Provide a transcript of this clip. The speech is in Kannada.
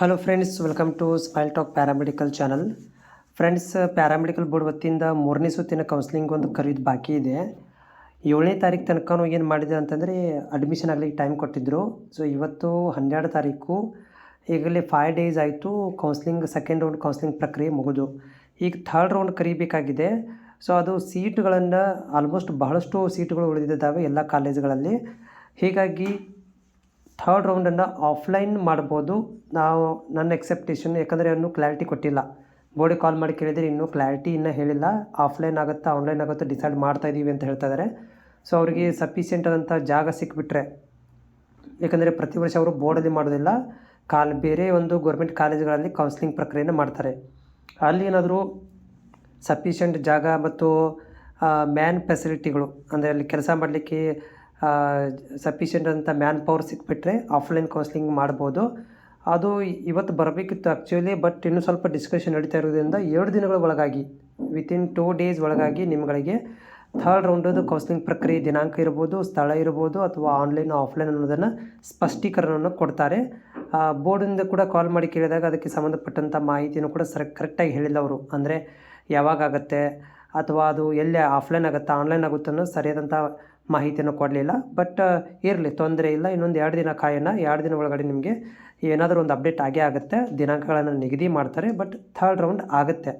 Hello friends welcome to smile talk paramedical channel friends paramedical board ವತಿಯಿಂದ ಮೂರನೇ ಸುತ್ತಿನ ಕೌನ್ಸಿಲಿಂಗ್ ಒಂದು ಕರೀದು ಬಾಕಿ ಇದೆ. ಏಳನೇ ತಾರೀಕು ತನಕ ಏನು ಮಾಡಿದೆ ಅಂತಂದರೆ ಅಡ್ಮಿಷನ್ ಆಗಲಿಕ್ಕೆ ಟೈಮ್ ಕೊಟ್ಟಿದ್ದರು ಸೊ ಇವತ್ತು ಹನ್ನೆರಡು ತಾರೀಕು. ಈಗಲೇ ಫೈವ್ ಡೇಸ್ ಆಯಿತು ಕೌನ್ಸ್ಲಿಂಗ್ ಸೆಕೆಂಡ್ ರೌಂಡ್ ಕೌನ್ಸ್ಲಿಂಗ್ ಪ್ರಕ್ರಿಯೆ ಮುಗಿದು. ಈಗ ಥರ್ಡ್ ರೌಂಡ್ ಕರಿಬೇಕಾಗಿದೆ. ಸೊ ಅದು ಸೀಟ್ಗಳನ್ನು ಆಲ್ಮೋಸ್ಟ್ ಬಹಳಷ್ಟು ಸೀಟುಗಳು ಉಳಿದಿದ್ದಾವೆ ಎಲ್ಲ ಕಾಲೇಜುಗಳಲ್ಲಿ ಹೀಗಾಗಿ ಥರ್ಡ್ ರೌಂಡನ್ನು ಆಫ್ಲೈನ್ ಮಾಡ್ಬೋದು. ನಾವು ನನ್ನ ಎಕ್ಸೆಪ್ಟೇಷನ್ ಯಾಕಂದರೆ ಇನ್ನೂ ಕ್ಲಾರಿಟಿ ಕೊಟ್ಟಿಲ್ಲ. ಬೋರ್ಡಿಗೆ ಕಾಲ್ ಮಾಡಿ ಕೇಳಿದರೆ ಇನ್ನೂ ಕ್ಲಾರಿಟಿ ಇನ್ನೂ ಹೇಳಿಲ್ಲ. ಆಫ್ಲೈನ್ ಆಗುತ್ತಾ ಆನ್ಲೈನ್ ಆಗುತ್ತಾ ಡಿಸೈಡ್ ಮಾಡ್ತಾ ಇದ್ದೀವಿ ಅಂತ ಹೇಳ್ತಾ ಇದ್ದಾರೆ ಸೊ ಅವರಿಗೆ ಸಫಿಷಿಯೆಂಟ್ ಆದಂಥ ಜಾಗ ಸಿಕ್ಬಿಟ್ರೆ, ಯಾಕಂದರೆ ಪ್ರತಿ ವರ್ಷ ಅವರು ಬೋರ್ಡಲ್ಲಿ ಮಾಡೋದಿಲ್ಲ. ಕಾಲ್, ಬೇರೆ ಒಂದು ಗೌರ್ಮೆಂಟ್ ಕಾಲೇಜುಗಳಲ್ಲಿ ಕೌನ್ಸಿಲಿಂಗ್ ಪ್ರಕ್ರಿಯೆಯನ್ನು ಮಾಡ್ತಾರೆ. ಅಲ್ಲಿ ಏನಾದರೂ ಸಫಿಷಿಯೆಂಟ್ ಜಾಗ ಮತ್ತು ಮ್ಯಾನ್ ಫೆಸಿಲಿಟಿಗಳು ಅಂದರೆ ಅಲ್ಲಿ ಕೆಲಸ ಮಾಡಲಿಕ್ಕೆ ಸಫಿಷಿಯೆಂಟ್ ಅಂತ ಮ್ಯಾನ್ ಪವರ್ ಸಿಕ್ಬಿಟ್ರೆ ಆಫ್ಲೈನ್ ಕೌನ್ಸಿಲಿಂಗ್ ಮಾಡ್ಬೋದು. ಅದು ಇವತ್ತು ಬರಬೇಕಿತ್ತು ಆ್ಯಕ್ಚುಲಿ ಬಟ್ ಇನ್ನೂ ಸ್ವಲ್ಪ ಡಿಸ್ಕಷನ್ ನಡೀತಾ ಇರೋದ್ರಿಂದ ಎರಡು ದಿನಗಳ ಒಳಗಾಗಿ ವಿತಿನ್ ಟೂ ಡೇಸ್ ಒಳಗಾಗಿ ನಿಮ್ಗಳಿಗೆ ಥರ್ಡ್ ರೌಂಡದು ಕೌನ್ಸ್ಲಿಂಗ್ ಪ್ರಕ್ರಿಯೆ ದಿನಾಂಕ ಇರ್ಬೋದು, ಸ್ಥಳ ಇರ್ಬೋದು, ಅಥವಾ ಆನ್ಲೈನ್ ಆಫ್ಲೈನ್ ಅನ್ನೋದನ್ನು ಸ್ಪಷ್ಟೀಕರಣವನ್ನು ಕೊಡ್ತಾರೆ. ಬೋರ್ಡಿಂದ ಕೂಡ ಕಾಲ್ ಮಾಡಿ ಕೇಳಿದಾಗ ಅದಕ್ಕೆ ಸಂಬಂಧಪಟ್ಟಂಥ ಮಾಹಿತಿಯನ್ನು ಕೂಡ ಸರ್ ಕರೆಕ್ಟಾಗಿ ಹೇಳಿಲ್ಲ ಅವರು. ಅಂದರೆ ಯಾವಾಗ ಆಗುತ್ತೆ? ಅಥವಾ ಅದು ಎಲ್ಲಿ ಆಫ್ಲೈನ್ ಆಗುತ್ತಾ ಆನ್ಲೈನ್ ಆಗುತ್ತೆ ಅನ್ನೋ ಸರಿಯಾದಂಥ ಮಾಹಿತಿಯನ್ನು ಕೊಡಲಿಲ್ಲ. ಬಟ್ ಇರಲಿ, ತೊಂದರೆ ಇಲ್ಲ. ಇನ್ನೊಂದು ಎರಡು ದಿನ ಕಾಯೋಣ. ಎರಡು ದಿನ ಒಳಗಡೆ ನಿಮಗೆ ಏನಾದರೂ ಒಂದು ಅಪ್ಡೇಟ್ ಆಗೇ ಆಗುತ್ತೆ. ದಿನಾಂಕಗಳನ್ನು ನಿಗದಿ ಮಾಡ್ತಾರೆ. ಬಟ್ ಥರ್ಡ್ ರೌಂಡ್ ಆಗುತ್ತೆ.